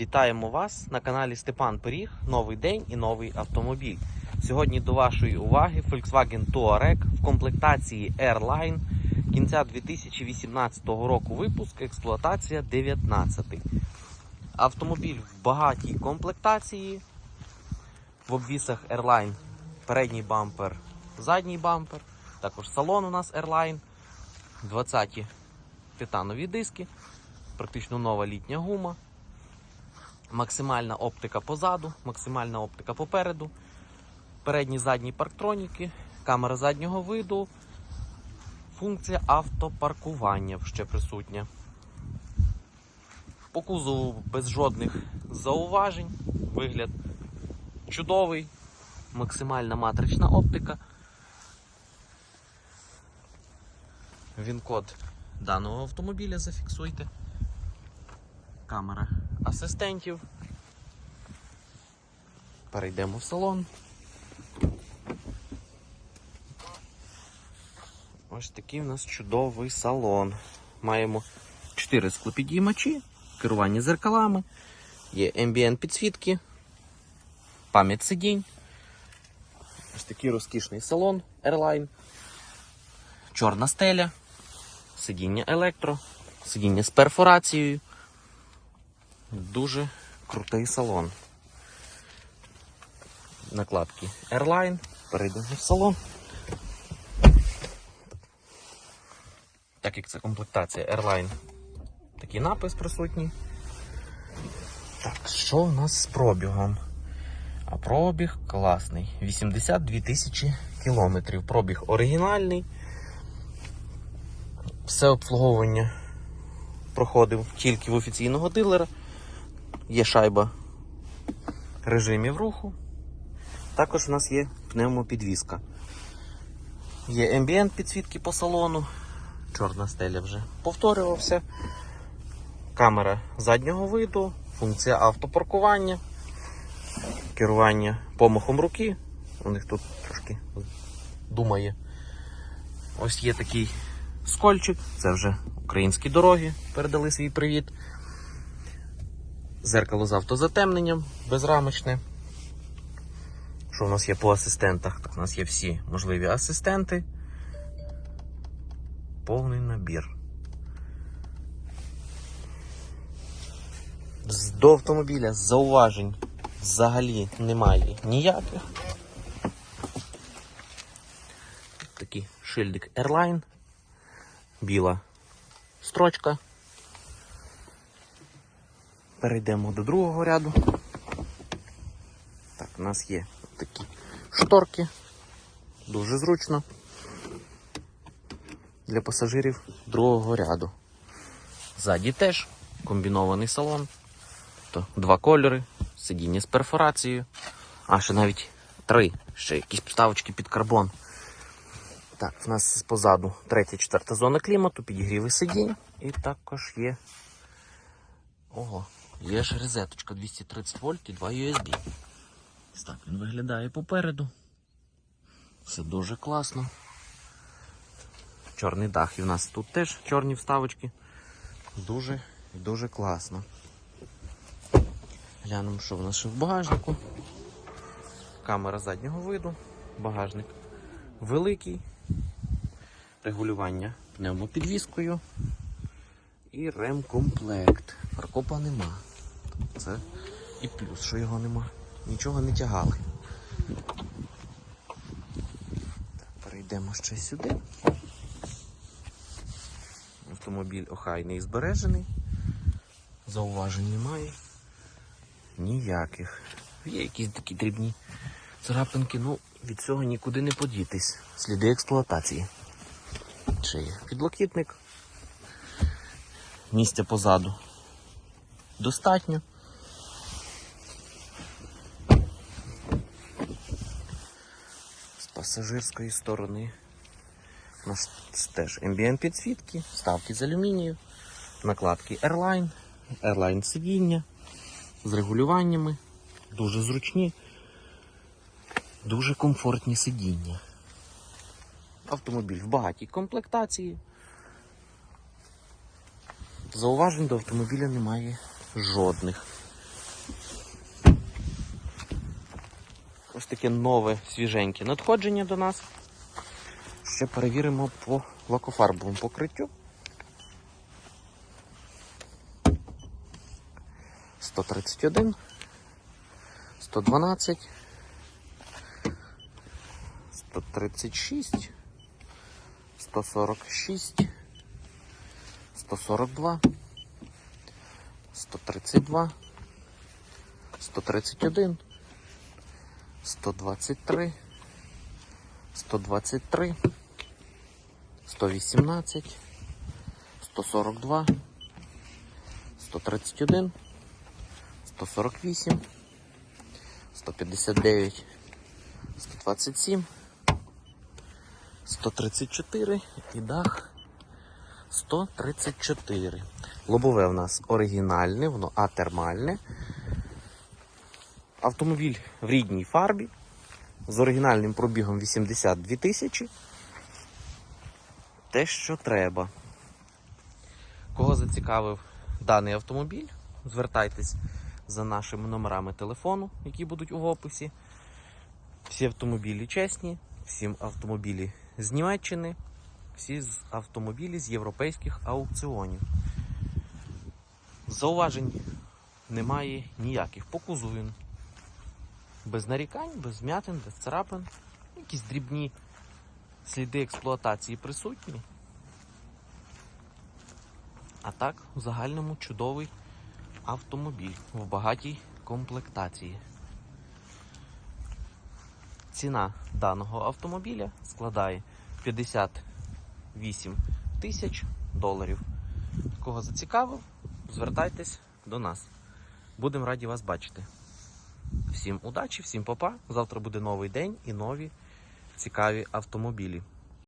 Вітаємо вас на каналі Степан Пиріг. Новий день і новий автомобіль. Сьогодні до вашої уваги Volkswagen Touareg в комплектації Airline кінця 2018 року випуск, експлуатація 19. Автомобіль в багатій комплектації. В обвісах Airline передній бампер, задній бампер. Також салон у нас Airline. 20 титанові диски, практично нова літня гума. Максимальна оптика позаду, максимальна оптика попереду, передні задні парктроніки, камера заднього виду, функція автопаркування ще присутня. По кузову без жодних зауважень, вигляд чудовий, максимальна матрична оптика. Він-код даного автомобіля зафіксуйте. Камера асистентів. Перейдемо в салон. Ось такий у нас чудовий салон. Маємо 4 склопідіймачі, керування зеркалами, є ambient підсвітки, пам'ять сидінь. Ось такий розкішний салон Airline. Чорна стеля, сидіння електро, сидіння з перфорацією. Дуже крутий салон. Накладки Airline. Перейдемо в салон. Так як це комплектація Airline, такий напис присутній. Так, що у нас з пробігом? А пробіг класний. 82 тисячі кілометрів. Пробіг оригінальний. Все обслуговування проходив тільки в офіційного дилера. Є шайба режимів руху. Також у нас є пневмопідвізка. Є ембієнт підсвітки по салону. Чорна стеля вже повторювався. Камера заднього виду, функція автопаркування, керування помахом руки. У них тут трошки думає. Ось є такий скольчик, це вже українські дороги, передали свій привіт. Зеркало з автозатемненням, безрамочне. Що у нас є по асистентах? Так, у нас є всі можливі асистенти. Повний набір. До автомобіля зауважень взагалі немає ніяких. Такий шильдик Airline. Біла строчка. Перейдемо до другого ряду. Так, у нас є такі шторки. Дуже зручно для пасажирів другого ряду. Ззаді теж комбінований салон. То два кольори, сидіння з перфорацією. А, ще навіть три. Ще якісь вставочки під карбон. Так, в нас позаду третя, четверта зона клімату, підігріви сидінь. І також є. Ого, є ж розеточка 230 вольт і 2 USB. Так він виглядає попереду. Все дуже класно. Чорний дах і в нас тут теж чорні вставочки. Дуже і дуже класно. Глянемо, що в нас ще в багажнику. Камера заднього виду, багажник великий, регулювання пневмопідвіскою і ремкомплект. Фаркопа нема. Це і плюс, що його нема. Нічого не тягали. Перейдемо ще сюди. Автомобіль охайний і збережений. Зауважень немає. Ніяких. Є якісь такі дрібні царапинки, ну від цього нікуди не подітись. Сліди експлуатації. Ще є підлокітник. Місця позаду достатньо. З пасажирської сторони у нас теж ambient підсвітки, ставки з алюмінію, накладки Airline, Airline сидіння з регулюваннями, дуже зручні, дуже комфортні сидіння. Автомобіль в багатій комплектації. Зауважень до автомобіля немає жодних. Ось таке нове свіженьке надходження до нас. Ще перевіримо по лакофарбовому покриттю. 131, 112, 136, 146, 142, 132, 131, 123, 123, 118, 142, 131, 148, 159, 127, 134 і дах 134. Лобове в нас оригінальне, воно атермальне. Автомобіль в рідній фарбі з оригінальним пробігом 82 тисячі. Те, що треба. Кого зацікавив даний автомобіль, звертайтесь за нашими номерами телефону, які будуть у описі. Всі автомобілі чесні, всі автомобілі з Німеччини, всі автомобілі з європейських аукціонів. Зауважень немає ніяких. По без нарікань, без м'ятин, без царапин. Якісь дрібні сліди експлуатації присутні. А так, в загальному чудовий автомобіль в багатій комплектації. Ціна даного автомобіля складає 58 тисяч доларів. Кого зацікавив, звертайтесь до нас. Будемо раді вас бачити. Всім удачі, всім попа. Завтра буде новий день і нові цікаві автомобілі.